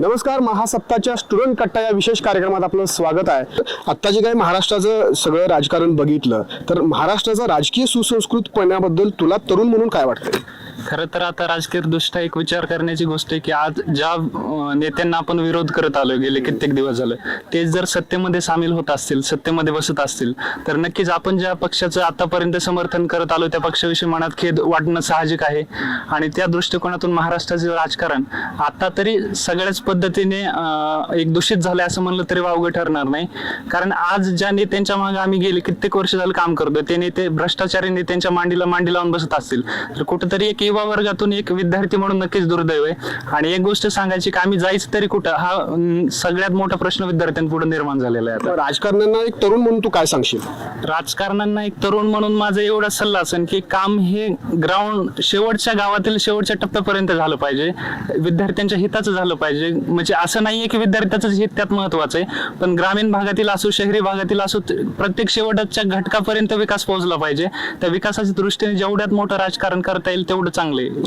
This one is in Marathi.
नमस्कार महासत्ताच्या स्टुडंट कट्टा या विशेष कार्यक्रमात आपलं स्वागत आहे. आत्ता जे काही महाराष्ट्राचं सगळं राजकारण बघितलं तर महाराष्ट्राचा राजकीय सुसंस्कृतपणाबद्दल तुला तरुण म्हणून काय वाटतं खरं तर आता राजकीय दृष्ट्या एक विचार करण्याची गोष्ट आहे की आज ज्या नेत्यांना आपण विरोध करत आलो गेले कित्येक दिवस झालं ते जर सत्तेमध्ये सामील होत असतील सत्तेमध्ये बसत असतील तर नक्कीच आपण ज्या पक्षाचं आतापर्यंत समर्थन करत आलो त्या पक्षाविषयी मनात खेद वाटणं साहजिक आहे. आणि त्या दृष्टिकोनातून महाराष्ट्राचे राजकारण आता तरी सगळ्याच पद्धतीने एक दूषित झालंय असं म्हणलं तरी वावगं ठरणार नाही. कारण आज ज्या नेत्यांच्या मागे आम्ही गेले कित्येक वर्ष झालं काम करतोय ते नेते भ्रष्टाचारी नेत्यांच्या मांडीला मांडी लावून बसत असतील. तर कुठेतरी एक युवा वर्गातून एक विद्यार्थी म्हणून नक्कीच दुर्दैव आहे. आणि एक गोष्ट सांगायची की आम्ही जायचं तरी कुठं? हा सगळ्यात मोठा प्रश्न विद्यार्थ्यांपुढे निर्माण झालेला आहे राजकारण्यांना एक तरुण म्हणून तू काय सांगशील? राजकारण्यांना एक तरुण म्हणून माझा एवढा सल्ला असेल की काम हे ग्राउंड शेवटच्या गावातील शेवटच्या टप्प्यापर्यंत झालं पाहिजे. विद्यार्थ्यांच्या हिताचं झालं पाहिजे. म्हणजे असं नाहीये की विद्यार्थ्याचं हित त्यात महत्वाचं आहे. पण ग्रामीण भागातील असो शहरी भागातील असो प्रत्येक शेवटच्या घटकापर्यंत विकास पोहोचला पाहिजे. त्या विकासाच्या दृष्टीने जेवढ्यात मोठं राजकारण करता येईल तेवढं चांगलं आहे